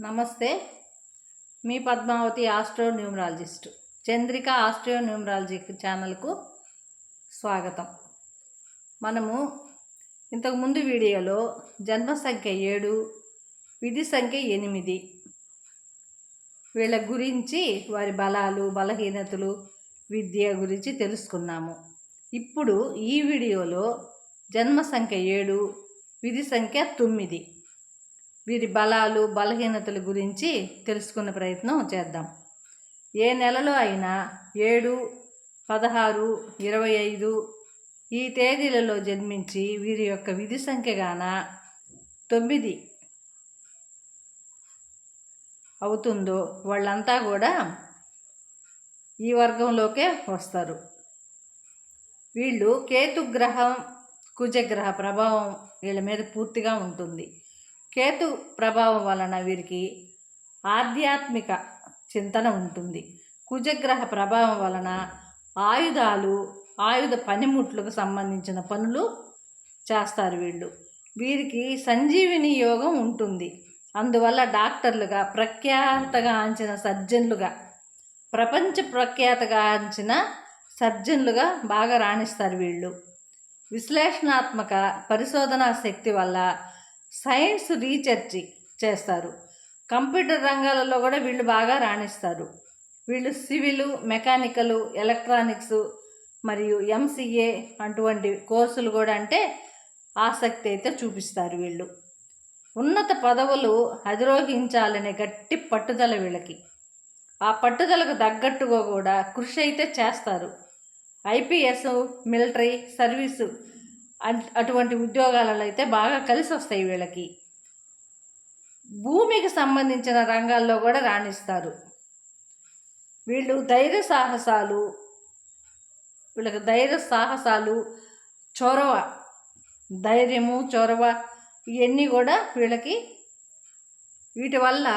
నమస్తే. మీ Padmavathi astro numerologist. Chandrika astro numerology ఛానల్కు స్వాగతం. మనము ఇంతకుముందు వీడియోలో జన్మ సంఖ్య ఏడు విధి సంఖ్య ఎనిమిది. వీళ్ళ గురించి వారి బలాలు బలహీనతలు విద్య గురించి తెలుసుకున్నాము. ఇప్పుడు ఈ వీడియోలో జన్మ సంఖ్య ఏడు విధి సంఖ్య తొమ్మిది. వీరి బలాలు బలహీనతల గురించి తెలుసుకునే ప్రయత్నం చేద్దాం. ఏ నెలలో అయినా ఏడు పదహారు ఇరవై ఐదు ఈ తేదీలలో జన్మించి వీరి యొక్క విధి సంఖ్యగాన తొమ్మిది అవుతుందో వాళ్ళంతా కూడా ఈ వర్గంలోకే వస్తారు. వీళ్ళు కేతుగ్రహం కుజగ్రహ ప్రభావం వీళ్ళ మీద పూర్తిగా ఉంటుంది. కేతు ప్రభావం వలన వీరికి ఆధ్యాత్మిక చింతన ఉంటుంది. కుజగ్రహ ప్రభావం వలన ఆయుధాలు ఆయుధ పనిముట్లకు సంబంధించిన పనులు చేస్తారు వీళ్ళు. వీరికి సంజీవిని యోగం ఉంటుంది. అందువల్ల డాక్టర్లుగా ప్రఖ్యాతగా అంచిన సర్జన్లుగా ప్రపంచ ప్రఖ్యాతగా అంచిన సర్జన్లుగా బాగా రాణిస్తారు వీళ్ళు. విశ్లేషణాత్మక పరిశోధనా శక్తి వల్ల సైన్స్ రీసెర్చ్ చేస్తారు. కంప్యూటర్ రంగాలలో కూడా వీళ్ళు బాగా రాణిస్తారు. వీళ్ళు సివిల్ మెకానికల్ ఎలక్ట్రానిక్స్ మరియు ఎంసీఏ అటువంటి కోర్సులు కూడా అంటే ఆసక్తి అయితే చూపిస్తారు వీళ్ళు. ఉన్నత పదవులు అధిరోహించాలనే గట్టి పట్టుదల వీళ్ళకి. ఆ పట్టుదలకు తగ్గట్టుగా కూడా కృషి అయితే చేస్తారు. ఐపీఎస్ మిలిటరీ సర్వీసు అటువంటి ఉద్యోగాలలో అయితే బాగా కలిసి వస్తాయి వీళ్ళకి. భూమికి సంబంధించిన రంగాల్లో కూడా రాణిస్తారు. వీళ్ళు ధైర్య సాహసాలు వీళ్ళకి ధైర్య సాహసాలు చొరవ ధైర్యము చొరవ ఇవన్నీ కూడా వీళ్ళకి వీటి వల్ల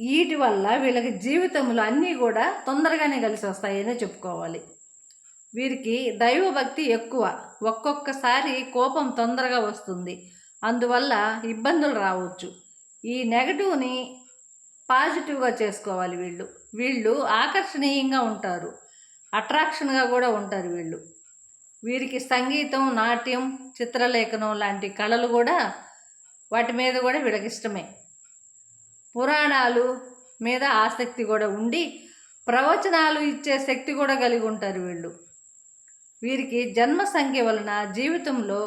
వీటి వల్ల వీళ్ళకి జీవితంలో అన్నీ కూడా తొందరగానే కలిసి వస్తాయని చెప్పుకోవాలి. వీరికి దైవభక్తి ఎక్కువ. ఒక్కొక్కసారి కోపం తొందరగా వస్తుంది. అందువల్ల ఇబ్బందులు రావచ్చు. ఈ నెగటివ్ని పాజిటివ్గా చేసుకోవాలి వీళ్ళు. వీళ్ళు ఆకర్షణీయంగా ఉంటారు. అట్రాక్షన్గా కూడా ఉంటారు వీళ్ళు. వీరికి సంగీతం నాట్యం చిత్రలేఖనం లాంటి కళలు కూడా వాటి మీద కూడా వీళ్ళకి ఇష్టమే. పురాణాలు మీద ఆసక్తి కూడా ఉండి ప్రవచనాలు ఇచ్చే శక్తి కూడా కలిగి ఉంటారు వీళ్ళు. వీరికి జన్మ సంఖ్య వలన జీవితంలో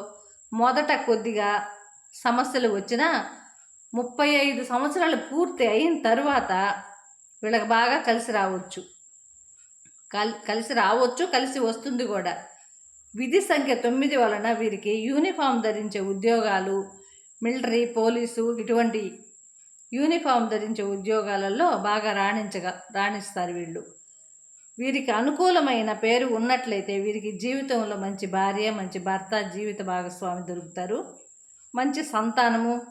మొదట కొద్దిగా సమస్యలు వచ్చినా ముప్పై ఐదు సంవత్సరాలు పూర్తి అయిన తర్వాత వీళ్ళకి బాగా కలిసి రావచ్చు. కలి కలిసి రావచ్చు కలిసి వస్తుంది కూడా. విధి సంఖ్య తొమ్మిది వలన వీరికి యూనిఫామ్ ధరించే ఉద్యోగాలు మిలిటరీ పోలీసు ఇటువంటి యూనిఫామ్ ధరించే ఉద్యోగాలలో బాగా రాణించగా రాణిస్తారు వీళ్ళు. వీరికి అనుకూలమైన పేరు ఉన్నట్లయితే వీరికి జీవితంలో మంచి భార్య మంచి భర్త జీవిత భాగస్వామి దొరుకుతారు. మంచి సంతానము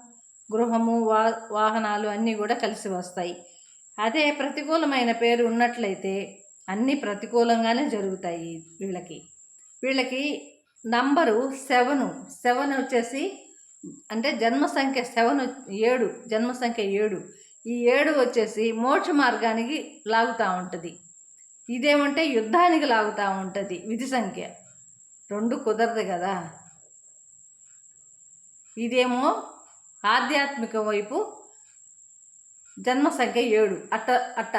గృహము వా వాహనాలు అన్నీ కూడా కలిసి వస్తాయి. అదే ప్రతికూలమైన పేరు ఉన్నట్లయితే అన్నీ ప్రతికూలంగానే జరుగుతాయి వీళ్ళకి. వీళ్ళకి నంబరు సెవెను. సెవెన్ వచ్చేసి అంటే జన్మ సంఖ్య సెవెన్ ఏడు. జన్మ సంఖ్య ఏడు. ఈ ఏడు వచ్చేసి మోక్ష మార్గానికి లాగుతూ ఉంటుంది. ఇదేమంటే యుద్ధానికి లాగుతూ ఉంటుంది విధి సంఖ్య. రెండు కుదరదు కదా. ఇదేమో ఆధ్యాత్మిక వైపు జన్మ సంఖ్య ఏడు. అట్ట అట్ట.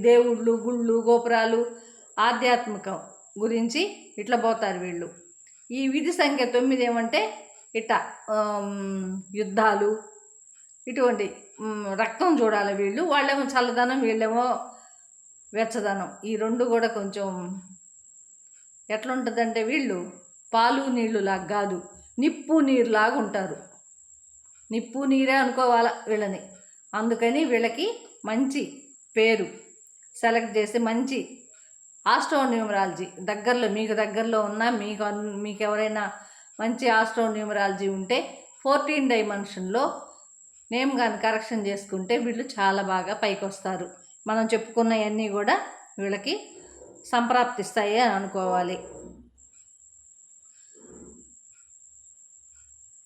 దేవుళ్ళు గుళ్ళు గోపురాలు ఆధ్యాత్మికం గురించి ఇట్లా పోతారు వీళ్ళు. ఈ విధి సంఖ్య తొమ్మిది ఏమంటే ఇట్ట యుద్ధాలు ఇటువంటి రక్తం చూడాలి వీళ్ళు. వాళ్ళేమో చల్లదనం వీళ్ళేమో వెచ్చదనం. ఈ రెండు కూడా కొంచెం ఎట్లుంటుందంటే వీళ్ళు పాలు నీళ్ళు లాగా కాదు నిప్పు నీరులాగా ఉంటారు. నిప్పు నీరే అనుకోవాల వీళ్ళని. అందుకని వీళ్ళకి మంచి పేరు. సెలెక్ట్ చేసి మంచి ఆస్ట్రోన్యూమరాలజీ. దగ్గరలో మీకు దగ్గరలో ఉన్న మీకు మీకు ఎవరైనా మంచి ఆస్ట్రోన్యూమరాలజీ ఉంటే ఫోర్టీన్ డైమెన్షన్లో నేమ్ కానీ కరెక్షన్ చేసుకుంటే వీళ్ళు చాలా బాగా పైకి వస్తారు మనం చెప్పుకున్నవన్నీ కూడా వీళ్ళకి సంప్రాప్తిస్తాయి అని అనుకోవాలి.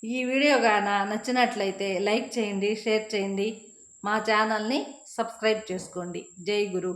ఈ వీడియో గాన నచ్చినట్లయితే లైక్ చేయండి షేర్ చేయండి మా ఛానల్ని సబ్స్క్రైబ్ చేసుకోండి. జై గురు.